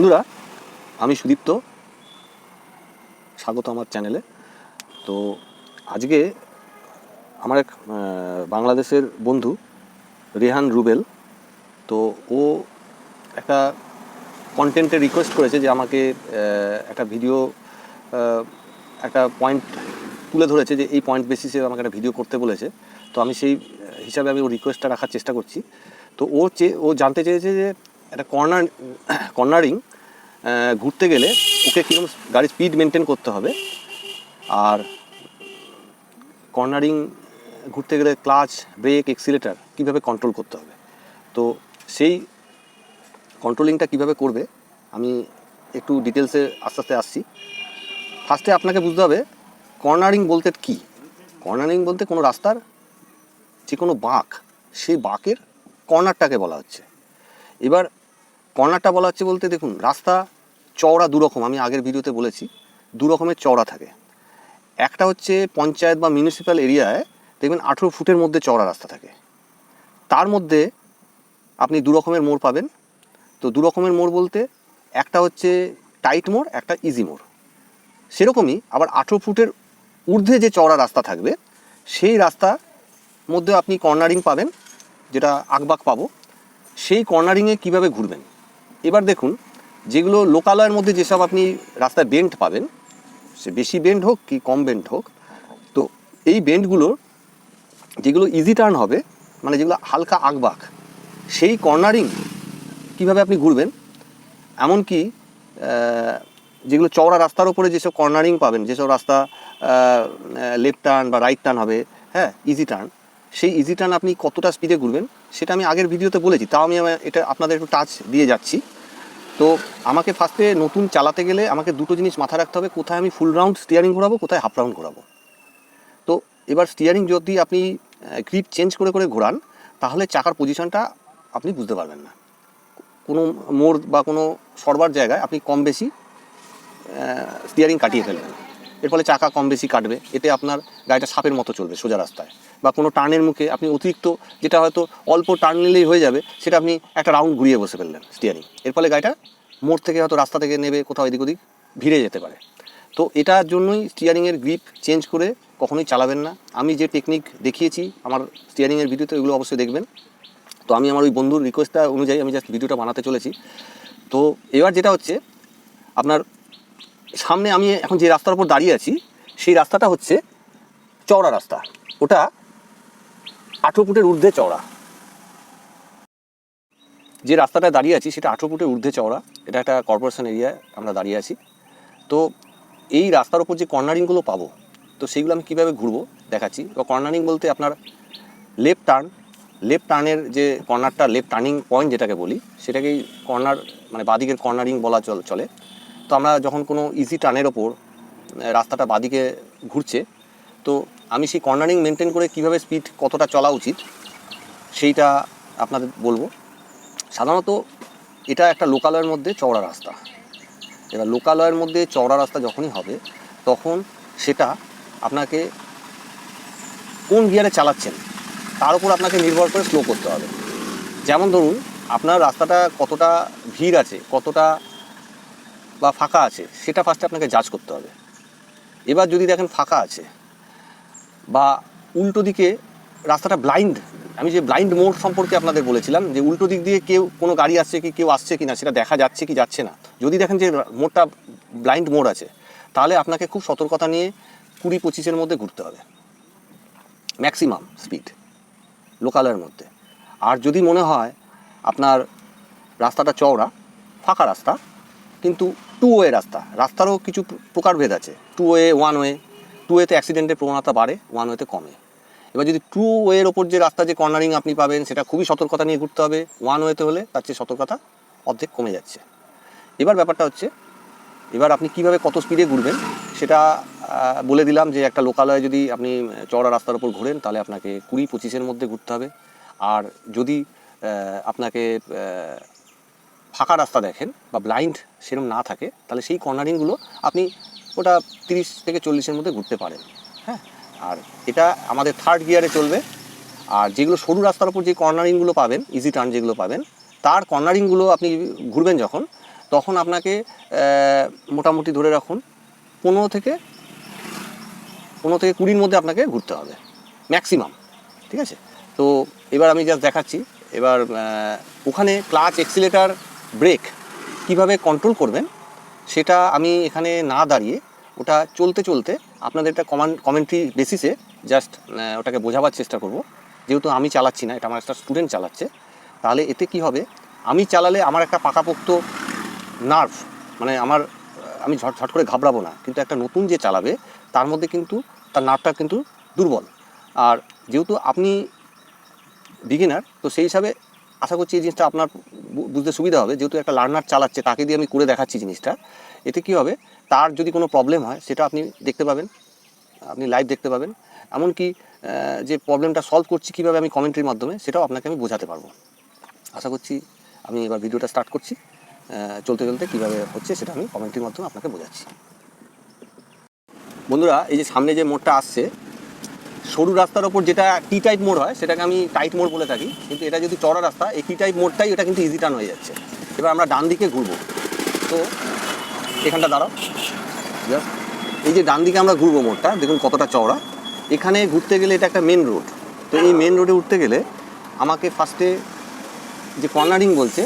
বন্ধুরা, আমি সুদীপ্ত। স্বাগত আমার চ্যানেলে। তো আজকে আমার এক বাংলাদেশের বন্ধু রেহান রুবেল, তো ও একটা কন্টেন্টের রিকোয়েস্ট করেছে যে আমাকে একটা ভিডিও একটা পয়েন্ট তুলে ধরেছে যে এই পয়েন্ট বেসিসে আমাকে একটা ভিডিও করতে বলেছে। তো আমি সেই হিসাবে আমি ও রিকোয়েস্টটা রাখার চেষ্টা করছি। তো ও চে, ও জানতে চেয়েছে যে একটা কর্নার, কর্নারিং ঘুরতে গেলে ওকে কীরকম গাড়ির স্পিড মেনটেন করতে হবে। আর কর্নারিং, ঘুরতে গেলে ক্লাচ ব্রেক এক্সিলেটার কীভাবে কন্ট্রোল করতে হবে। তো সেই কন্ট্রোলিংটা কীভাবে করবে, আমি একটু ডিটেলসে আস্তে আস্তে আসছি। ফার্স্টে আপনাকে বুঝতে হবে, কর্নারিং বলতে কি? কর্নারিং বলতে কোনো রাস্তার যে কোনো বাঁক, সেই বাঁকের কর্নারটাকে বলা হচ্ছে। এবার কর্নারটা বলা হচ্ছে বলতে দেখুন, রাস্তা, চওড়া দুরকম, আমি আগের ভিডিওতে বলেছি দু রকমের চওড়া থাকে। একটা হচ্ছে পঞ্চায়েত বা মিউনিসিপ্যাল এরিয়ায় দেখবেন আঠেরো ফুটের মধ্যে চওড়া রাস্তা থাকে। তার মধ্যে আপনি দু রকমের মোড় পাবেন। তো দু রকমের মোড় বলতে একটা হচ্ছে টাইট মোড়, একটা ইজি মোড়। সেরকমই আবার আঠেরো ফুটের ঊর্ধ্বে যে চওড়া রাস্তা থাকবে, সেই রাস্তা মধ্যে আপনি কর্নারিং পাবেন, যেটা আকবাক পাবো। সেই কর্নারিংয়ে কীভাবে ঘুরবেন? এবার দেখুন, যেগুলো লোকালয়ের মধ্যে যেসব আপনি রাস্তায় বেন্ড পাবেন, সে বেশি বেন্ড হোক কি কম বেন্ড হোক, তো এই বেন্ডগুলোর যেগুলো ইজি টার্ন হবে মানে যেগুলো হালকা আকবাক সেই কর্নারিং কীভাবে আপনি ঘুরবেন? এমনকি যেগুলো চওড়া রাস্তার উপরে যেসব কর্নারিং পাবেন, যেসব রাস্তা লেফট টার্ন বা রাইট টার্ন হবে হ্যাঁ ইজি টার্ন সেই ইজি টার্ন আপনি কতটা স্পিডে ঘুরবেন, সেটা আমি আগের ভিডিওতে বলেছি, তাও আমি এটা আপনাদের একটু টাচ দিয়ে যাচ্ছি। তো আমাকে ফার্স্টে নতুন চালাতে গেলে আমাকে দুটো জিনিস মাথায় রাখতে হবে, কোথায় আমি ফুল রাউন্ড স্টিয়ারিং ঘোরাবো, কোথায় হাফ রাউন্ড ঘোরাবো। তো এবার স্টিয়ারিং যদি আপনি গ্রিপ চেঞ্জ করে করে ঘোরান, তাহলে চাকার পজিশনটা আপনি বুঝতে পারবেন না। কোনো মোড় বা কোনো সরবার জায়গায় আপনি কম বেশি স্টিয়ারিং কাটিয়ে ফেলবেন। এর ফলে চাকা কম বেশি কাটবে, এতে আপনার গাড়িটা সাপের মতো চলবে সোজা রাস্তায়। বা কোনো টার্নের মুখে আপনি অতিরিক্ত যেটা হয়তো অল্প টার্ন নিলেই হয়ে যাবে, সেটা আপনি একটা রাউন্ড ঘুরিয়ে বসে ফেললেন স্টিয়ারিং এর ফলে গাড়িটা মোড় থেকে হয়তো রাস্তা থেকে নেবে, কোথাও এদিক ওদিক ভিড়ে যেতে পারে। তো এটার জন্যই স্টিয়ারিংয়ের গ্রিপ চেঞ্জ করে কখনোই চালাবেন না। আমি যে টেকনিক দেখিয়েছি আমার স্টিয়ারিংয়ের ভিডিওতে ওগুলো অবশ্যই দেখবেন। তো আমি আমার ওই বন্ধুর রিকোয়েস্টটা অনুযায়ী আমি জাস্ট ভিডিওটা বানাতে চলেছি। তো এবার যেটা হচ্ছে, আপনার সামনে আমি এখন যে রাস্তার উপর দাঁড়িয়ে আছি, সেই রাস্তাটা হচ্ছে চওড়া রাস্তা। ওটা আঠেরো ফুটের ঊর্ধ্বে চওড়া। যে রাস্তাটায় দাঁড়িয়ে আছি, সেটা আঠেরো ফুটের ঊর্ধ্বে চওড়া। এটা একটা কর্পোরেশন এরিয়ায় আমরা দাঁড়িয়ে আছি। তো এই রাস্তার উপর যে কর্নারিংগুলো পাবো, তো সেইগুলো আমি কীভাবে ঘুরবো দেখাচ্ছি। বা কর্নারিং বলতে আপনার লেফট টার্ন লেফট টার্নের যে কর্নারটা লেফট টার্নিং পয়েন্ট যেটাকে বলি, সেটাকেই কর্নার মানে বাদিকের কর্নারিং বলা চল, চলে। তো আমরা যখন কোনো ইজি টার্নের ওপর রাস্তাটা বাদিকে ঘুরছে, তো আমি সেই কর্নারিং মেনটেন করে কীভাবে স্পিড কতটা চলা উচিত, সেইটা আপনাদের বলব। সাধারণত এটা একটা লোকালয়ের মধ্যে চওড়া রাস্তা। এবার লোকালয়ের মধ্যে চওড়া রাস্তা যখনই হবে, তখন সেটা আপনাকে কোন গিয়ারে চালাচ্ছেন, তার উপর আপনাকে নির্ভর করে স্লো করতে হবে। যেমন ধরুন, আপনার রাস্তাটা কতটা ভিড় আছে, কতটা বা ফাঁকা আছে, সেটা ফার্স্টে আপনাকে জাজ করতে হবে। এবার যদি দেখেন ফাঁকা আছে বা উল্টো দিকে রাস্তাটা ব্লাইন্ড আমি যে ব্লাইন্ড মোড় সম্পর্কে আপনাদের বলেছিলাম, যে উল্টো দিক দিয়ে কেউ, কোনো গাড়ি আসছে কি, কেউ আসছে কি না সেটা দেখা যাচ্ছে কি, যাচ্ছে না। যদি দেখেন যে মোড়টা ব্লাইন্ড মোড় আছে, তাহলে আপনাকে খুব সতর্কতা নিয়ে কুড়ি পঁচিশের মধ্যে ঘুরতে হবে। ম্যাক্সিমাম স্পিড লোকালের মধ্যে। আর যদি মনে হয় আপনার রাস্তাটা চওড়া, ফাঁকা রাস্তা, কিন্তু টু ওয়ে রাস্তা, রাস্তারও কিছু প্রকারভেদ আছে। Two way one way two ওয়েতে অ্যাক্সিডেন্টের প্রবণতা বাড়ে ওয়ান ওয়েতে কমে। এবার যদি টু ওয়ের ওপর যে রাস্তা যে কর্নারিং আপনি পাবেন, সেটা খুবই সতর্কতা নিয়ে ঘুরতে হবে। ওয়ান ওয়েতে হলে তার চেয়ে সতর্কতা অর্ধেক কমে যাচ্ছে। এবার ব্যাপারটা হচ্ছে, এবার আপনি কীভাবে কত স্পিডে ঘুরবেন, সেটা বলে দিলাম যে একটা লোকালয়ে যদি আপনি চওড়া রাস্তার উপর ঘোরেন, তাহলে আপনাকে কুড়ি পঁচিশের মধ্যে ঘুরতে হবে। আর যদি আপনাকে ফাঁকা রাস্তা দেখেন বা ব্লাইন্ড সেরকম না থাকে, তাহলে সেই কর্নারিংগুলো আপনি ওটা তিরিশ থেকে চল্লিশের মধ্যে ঘুরতে পারেন হ্যাঁ? আর এটা আমাদের থার্ড গিয়ারে চলবে। আর যেগুলো সরু রাস্তার উপর যে কর্নারিংগুলো পাবেন ইজি টার্ন যেগুলো পাবেন, তার কর্নারিংগুলো আপনি ঘুরবেন যখন, তখন আপনাকে মোটামুটি ধরে রাখুন পনেরো থেকে পনেরো থেকে কুড়ির মধ্যে আপনাকে ঘুরতে হবে ম্যাক্সিমাম ঠিক আছে? তো এবার আমি জাস্ট দেখাচ্ছি। এবার ওখানে ক্লাচ এক্সিলেটার ব্রেক কীভাবে কন্ট্রোল করবেন সেটা আমি এখানে না দাঁড়িয়ে ওটা চলতে চলতে আপনাদের একটা কমান কমেন্ট্রি বেসিসে জাস্ট ওটাকে বোঝাবার চেষ্টা করব। যেহেতু আমি চালাচ্ছি না, এটা আমার একটা স্টুডেন্ট চালাচ্ছে, তাহলে এতে কি হবে? আমি চালালে আমার একটা পাকাপোক্ত নার্ভ মানে আমার আমি ঝট ঝট করে ঘাবড়াবো না, কিন্তু একটা নতুন যে চালাবে, তার মধ্যে কিন্তু তার নার্ভটা কিন্তু দুর্বল। আর যেহেতু আপনি বিগিনার তো সেই হিসাবে আশা করছি এই জিনিসটা আপনার বুঝতে সুবিধা হবে। যেহেতু একটা লার্নার চালাচ্ছে, তাকে দিয়ে আমি করে দেখাচ্ছি জিনিসটা। এতে কি হবে? তার যদি কোনো প্রবলেম হয়, সেটা আপনি দেখতে পাবেন। আপনি লাইভ দেখতে পাবেন। এমনকি যে প্রবলেমটা সলভ করছি কীভাবে আমি কমেন্ট্রির মাধ্যমে, সেটাও আপনাকে আমি বোঝাতে পারব। আশা করছি আমি এবার ভিডিওটা স্টার্ট করছি। চলতে চলতে কীভাবে হচ্ছে, সেটা আমি কমেন্ট্রির মাধ্যমে আপনাকে বোঝাচ্ছি। বন্ধুরা, এই যে সামনে যে মোড়টা আসছে সরু রাস্তার ওপর যেটা টি টাইপ মোড় হয়, সেটাকে আমি টাইট মোড় বলে থাকি। কিন্তু এটা যদি চড়া রাস্তা, এই টি টাইপ মোড়টাই এটা কিন্তু ইজি টার্ন হয়ে যাচ্ছে। এবার আমরা ডান দিকে ঘুরবো। তো, এখানটা দাঁড়াও। Just এই যে ডান দিকে আমরা ঘুরবো মোড়টা, দেখুন কতটা চওড়া। এখানে ঘুরতে গেলে এটা একটা মেন রোড তো এই মেন রোডে উঠতে গেলে আমাকে ফার্স্টে যে কর্নারিং বলছে,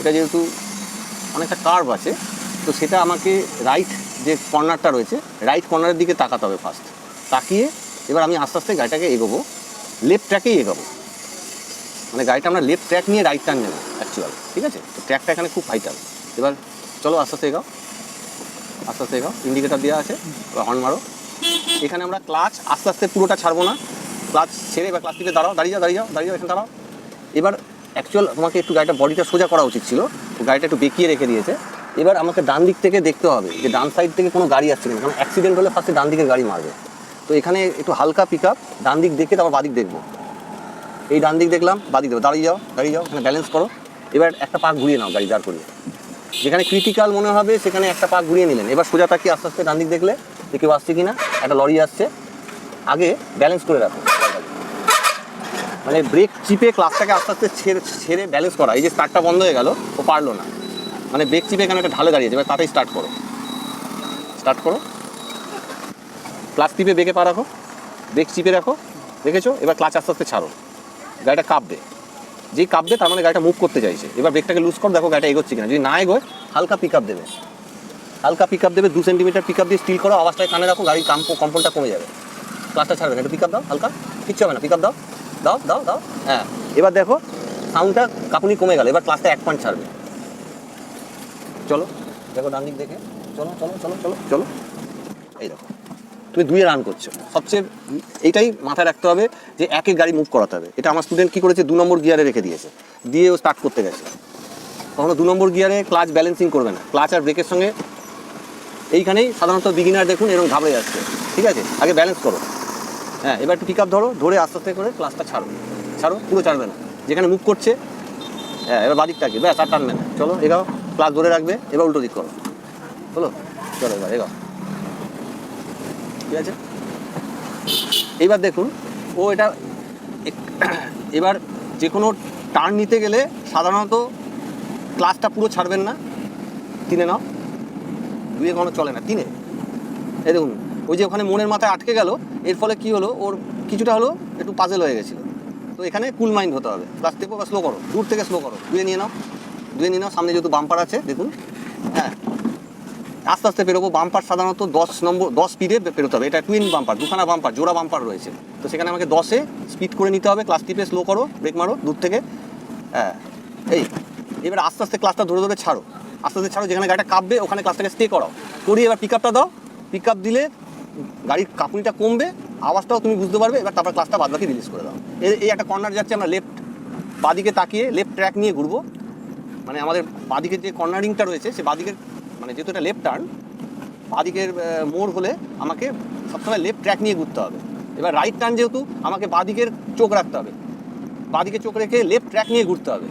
এটা যেহেতু অনেকটা কার্ভ আছে, তো সেটা আমাকে রাইট যে কর্নারটা রয়েছে রাইট কর্নারের দিকে তাকাতে হবে ফার্স্ট তাকিয়ে এবার আমি আস্তে আস্তে গাড়িটাকে এগোবো। লেফট ট্র্যাকেই এগোবো। মানে গাড়িটা আমরা লেফট ট্র্যাক নিয়ে রাইট টার্ন নেব অ্যাকচুয়াল ঠিক আছে? তো ট্র্যাকটা এখানে খুব ভাইটাল এবার চলো আস্তে আস্তে এগাও। আস্তে আস্তে এগাও। ইন্ডিকেটার দেওয়া আছে। এবার হর্ন মারো। এখানে আমরা ক্লাচ আস্তে আস্তে পুরোটা ছাড়বো না। ক্লাচ ছেড়ে বা ক্লাচ টিপে দাঁড়াও। দাঁড়িয়ে যাও দাঁড়িয়ে যাও দাঁড়িয়ে যাও, এখানে দাঁড়াও। এবার অ্যাকচুয়াল তোমাকে একটু গাড়িটা বডিটা সোজা করা উচিত ছিল। গাড়িটা একটু বেঁকিয়ে রেখে দিয়েছে। এবার আমাকে ডান দিক থেকে দেখতে হবে যে ডান সাইড থেকে কোনো গাড়ি আসছে কিনা। কারণ অ্যাক্সিডেন্ট হলে ফার্স্টে ডান দিকের গাড়ি মারবে। তো এখানে একটু হালকা পিক আপ ডান দিক দেখে তারপর বাদিক দেখব। এই ডান দিক দেখলাম, বাদিক দেবো দাঁড়িয়ে যাও দাঁড়িয়ে যাও এখানে ব্যালেন্স করো। এবার একটা পাক ঘুরিয়ে নাও গাড়ি, দাঁড় করিয়ে। যেখানে ক্রিটিক্যাল মনে হবে, সেখানে একটা পাক ঘুরিয়ে নিলেন। এবার সোজা তাকিয়ে আস্তে আস্তে ডান দিক দেখলে যে কেউ আসছে কিনা, একটা লরি আসছে। আগে ব্যালেন্স করে রাখো। মানে ব্রেক চিপে ক্লাসটাকে আস্তে আস্তে ছেড়ে ছেড়ে ব্যালেন্স করা। এই যে স্টার্টটা বন্ধ হয়ে গেল, ও পারল না। মানে ব্রেক চিপে এখানে একটা ঢালে দাঁড়িয়েছে, এবার তাতেই স্টার্ট করো। স্টার্ট করো। ক্লাস টিপে বেঁকে পা রাখো ব্রেক চিপে রাখো, দেখেছ? এবার ক্লাচ আস্তে আস্তে ছাড়ো। গাড়িটা কাঁপবে। যেই কাঁপবে, তার মানে গাড়িটা মুভ করতে চাইছে। এবার ব্রেকটাকে লুজ করো, দেখো গাড়িটা এগোচ্ছে কিনা। যদি না এগোয়, হালকা পিক আপ দেবে। হালকা পিক আপ দেবে, দু সেন্টিমিটার পিক আপ দিয়ে স্টিল করো, আওয়াজটাকে কানে রাখো, গাড়ির কাম্প কম্পনটা কমে যাবে। ক্লাসটা ছাড়বে না, একটু পিক আপ দাও, হালকা। কিচ্ছু হবে না পিক আপ দাও। দাও দাও দাও। হ্যাঁ। এবার দেখো সাউন্ডটা কাপুনি কমে গেল। এবার ক্লাসটা এক পয়েন্ট ছাড়বে। চলো, দেখো ডান দিক দেখে। চলো চলো চলো চলো চলো। এই দেখো। তুমি দুয়ে রান করছ। সবচেয়ে এইটাই মাথায় রাখতে হবে যে একে গাড়ি মুভ করাতে হবে। এটা আমার স্টুডেন্ট কী করেছে? দু নম্বর গিয়ারে রেখে দিয়েছে। দিয়ে ও স্টার্ট করতে গেছে। কখনো দু নম্বর গিয়ারে ক্লাচ ব্যালেন্সিং করবে না। ক্লাচ আর ব্রেকের সঙ্গে এইখানেই সাধারণত বিগিনার দেখুন এরকম ঘাবড়ে যাচ্ছে। ঠিক আছে? আগে ব্যালেন্স করো। হ্যাঁ এবার একটু পিক আপ ধরো, ধরে আস্তে আস্তে করে ক্লাসটা ছাড়ো। ছাড়ো, পুরো ছাড়বে না। যেখানে মুভ করছে হ্যাঁ এবার বাদিকটাকে ব্যাস, আর টানবে না। চলো, এগাও ক্লাস ধরে রাখবে, এবার উল্টো দিক করো। চলো চলো, এবার এগাও। ঠিক আছে? এইবার দেখুন, ও এটা এবার যে কোনো টার্ন নিতে গেলে সাধারণত ক্লাসটা পুরো ছাড়বেন না। তিনে নাও। দুয়ে কোনো চলে না, তিনে। এই দেখুন, ওই যে ওখানে মনের মাথায় আটকে গেল, এর ফলে কি হলো, ওর কিছুটা হলো একটু পাজেল হয়ে গেছিল। তো এখানে কুল মাইন্ড হতে হবে। ক্লাস টেপো বা স্লো করো, দূর থেকে স্লো করো। দুয়ে নিয়ে নাও, দুয়ে নিয়ে নাও, সামনে যেহেতু বাম্পার আছে, দেখুন। হ্যাঁ। আস্তে আস্তে বেরোবো বাম্পার সাধারণত দশ নম্বর, দশ স্পিডে বেরোতে হবে। এটা টুইন বাম্পার দুখানা বাম্পার জোড়া বাম্পার রয়েছে। তো সেখানে আমাকে দশে স্পিড করে নিতে হবে ক্লাস টিপে স্লো করো ব্রেক মারো, দূর থেকে। হ্যাঁ এই। এবার আস্তে আস্তে ক্লাসটা ধরে ধরে ছাড়ো। আস্তে আস্তে ছাড়ো, যেখানে গাড়িটা কাঁপবে, ওখানে ক্লাসটাকে স্টে করাও করিয়ে এবার পিক আপটা দাও। পিক আপ দিলে গাড়ির কাঁপুনিটা কমবে, আওয়াজটাও তুমি বুঝতে পারবে, এবার তারপর ক্লাসটা বাদ বাকি রিলিজ করে দাও। এই একটা কর্নার যাচ্ছে, আমরা লেফট বাদিকে তাকিয়ে লেফট ট্র্যাক নিয়ে ঘুরবো। মানে আমাদের বাদিকের যে কর্নারিংটা রয়েছে, সে বাদিকের মানে যেহেতু এটা লেফট টার্ন বাদিকের মোড় হলে আমাকে সবসময় লেফট ট্র্যাক নিয়ে ঘুরতে হবে। এবার রাইট টার্ন যেহেতু, আমাকে বাদিকের চোখ রাখতে হবে। বাদিকে চোখ রেখে লেফট ট্র্যাক নিয়ে ঘুরতে হবে।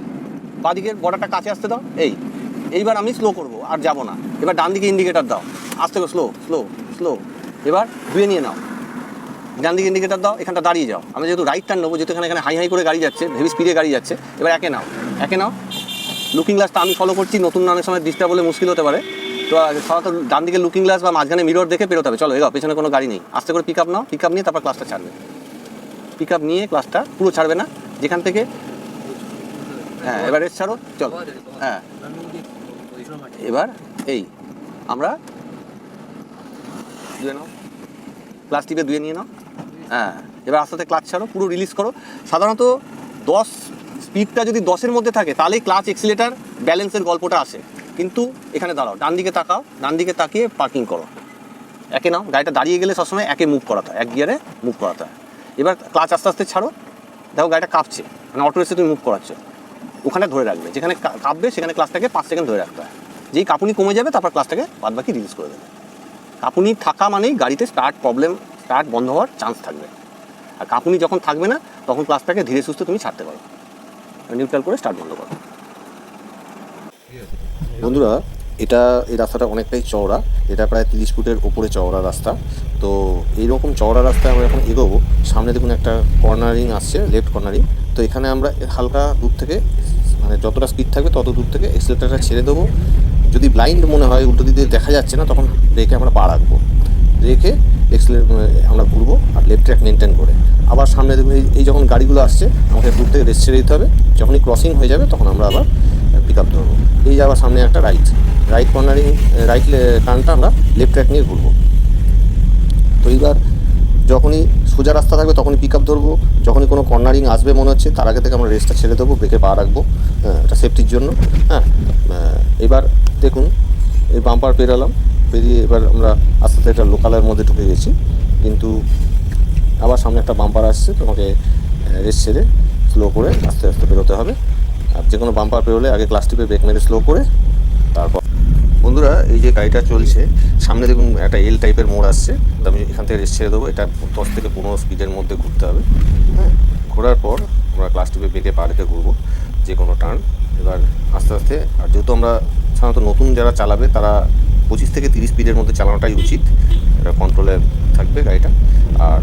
বাদিকের বর্ডারটা কাছে আসতে দাও, এই। এইবার আমি স্লো করব, আর যাব না। এবার ডান দিকে ইন্ডিকেটার দাও। আসতে স্লো স্লো স্লো এবার ধুয়ে নিয়ে নাও। ডান দিকে ইন্ডিকেটার দাও, এখানটা দাঁড়িয়ে যাও। আমি যেহেতু রাইট টার্ন নেব, যেহেতু এখানে এখানে হাই হাই করে গাড়ি যাচ্ছে হেভি স্পিডে গাড়ি যাচ্ছে, এবার একে নাও। একে নাও। লুকিং গ্লাসটা আমি ফলো করছি, নতুন অনেক সময় ডিস্টার্ব হলে মুশকিল হতে পারে। তো সাধারণত ডান দিকে লুকিং গ্লাস বা মাঝখানে মিরর দেখে বেরোতে হবে। চলো এগাও পেছনে কোনো গাড়ি নেই। আস্তে করে পিক আপ নাও পিক আপ নিয়ে তারপর ক্লাসটা ছাড়বে। পিক আপ নিয়ে ক্লাসটা পুরো ছাড়বে না। যেখান থেকে হ্যাঁ এবার রেস্ট ছাড়ো, চলো। হ্যাঁ। এবার এই, আমরা ধুয়ে নাও। ক্লাস টিপে ধুয়ে নিয়ে নাও। হ্যাঁ এবার আস্তে আস্তে ক্লাচ ছাড়ো, পুরো রিলিজ করো। সাধারণত দশ স্পিডটা যদি দশের মধ্যে থাকে, তাহলেই ক্লাচ এক্সিলেটার ব্যালেন্সের গল্পটা আসে। কিন্তু এখানে দাঁড়াও, ডান দিকে তাকাও, ডান দিকে তাকিয়ে পার্কিং করো। একে নাও, গাড়িটা দাঁড়িয়ে গেলে সবসময় একে মুভ করাতে হয়, এক গিয়ারে মুভ করাতে হয়। এবার ক্লাচ আস্তে আস্তে ছাড়ো, দেখো গাড়িটা কাঁপছে মানে অটো রেসে তুমি মুভ করাচ্ছ। ওখানে ধরে রাখবে, যেখানে কাঁপবে সেখানে ক্লাসটাকে পাঁচ সেকেন্ড ধরে রাখতে হয়। যেই কাঁপুনি কমে যাবে, তারপর ক্লাসটাকে বাদ বাকি রিলিজ করে দেবে। কাঁপুনি থাকা মানেই গাড়িতে স্টার্ট প্রবলেম স্টার্ট বন্ধ হওয়ার চান্স থাকবে। আর কাঁপুনি যখন থাকবে না, তখন ক্লাসটাকে ধীরে সুস্থে তুমি ছাড়তে পারো। নিউট্রাল করে স্টার্ট বন্ধ করো। বন্ধুরা, এটা, এই রাস্তাটা অনেকটাই চওড়া। এটা প্রায় তিরিশ ফুটের ওপরে চওড়া রাস্তা। তো এইরকম চওড়া রাস্তায় আমরা এখন এগোবো। সামনে দেখুন একটা কর্নারিং আসছে, লেফট কর্নারিং। তো এখানে আমরা হালকা দূর থেকে মানে যতটা স্পিড থাকবে তত দূর থেকে এক্সেলেটারটা ছেড়ে দেবো। যদি ব্লাইন্ড মনে হয়, উল্টো দিকে দেখা যাচ্ছে না, তখন রেখে আমরা পা রাখব। রেখে এক্সেলেট আমরা ঘুরবো আর লেফট ট্র্যাক মেনটেন করে। আবার সামনে দেখুন, এই- এই যখন গাড়িগুলো আসছে, আমাকে দূর থেকে রেস্ট ছেড়ে দিতে হবে। যখনই ক্রসিং হয়ে যাবে, তখন আমরা আবার পিক আপ ধরবো। এই যে আবার সামনে একটা রাইট রাইট কর্নারিং রাইট টার্নটা আমরা লেফট ট্র্যাক নিয়ে ঘুরবো। তো এইবার যখনই সোজা রাস্তা থাকবে তখনই পিক আপ ধরবো। যখনই কোনো কর্নারিং আসবে মনে হচ্ছে তার আগে থেকে আমরা রেসটা ছেড়ে দেবো ব্রেকে পা রাখব হ্যাঁ, এটা সেফটির জন্য হ্যাঁ। এবার দেখুন এই বাম্পার পেরালাম পেরিয়ে এবার আমরা আস্তে আস্তে একটা লোকালের মধ্যে ঢুকে গেছি। কিন্তু আবার সামনে একটা বাম্পার আসছে তোমাকে রেস ছেড়ে স্লো করে আস্তে আস্তে বেরোতে হবে। আর যে কোনো বাম্পার পেরোলে আগে ক্লাস টিপে ব্রেক মেরে স্লো করে তারপর বন্ধুরা, এই যে গাড়িটা চলছে, সামনে দেখুন একটা এল টাইপের মোড় আসছে। আমি এখান থেকে রেস ছেড়ে দেবো। এটা দশ থেকে পনেরো স্পিডের মধ্যে ঘুরতে হবে। হ্যাঁ ঘোরার পর আমরা ক্লাস টিপে বেঁকে পাড়িতে ঘুরবো, যে কোনো টার্ন এবার আস্তে আস্তে, আর যেহেতু আমরা সাধারণত নতুন যারা চালাবে, তারা পঁচিশ থেকে তিরিশ স্পিডের মধ্যে চালানোটাই উচিত। এটা কন্ট্রোলে থাকবে গাড়িটা। আর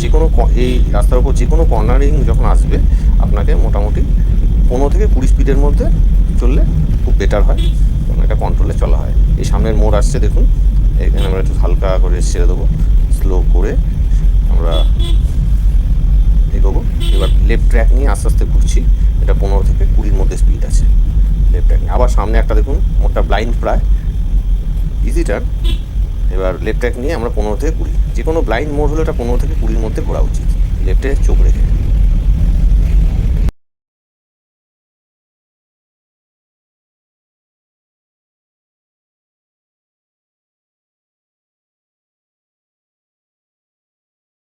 যে কোনো এই রাস্তার উপর যে কোনো কর্নারিং যখন আসবে, আপনাকে মোটামুটি পনেরো থেকে কুড়ি স্পিডের মধ্যে চললে খুব বেটার হয় এবং এটা কন্ট্রোলে চলা হয়। এই সামনের মোড় আসছে দেখুন, এখানে আমরা একটু হালকা করে ছেড়ে দেবো স্লো করে আমরা এগোবো। এবার লেফট ট্র্যাক নিয়ে আস্তে আস্তে ঘুরছি, এটা পনেরো থেকে কুড়ির মধ্যে স্পিড আছে লেফট ট্র্যাক নিয়ে আবার সামনে একটা দেখুন ওটা ব্লাইন্ড প্রায়। ইজি টার্ন এবার লেফট ট্র্যাক নিয়ে আমরা পনেরো থেকে কুড়ি। যে কোনো ব্লাইন্ড মোড় হলে ওটা পনেরো থেকে কুড়ির মধ্যে ঘোরা উচিত। লেফটে চোখ রেখে।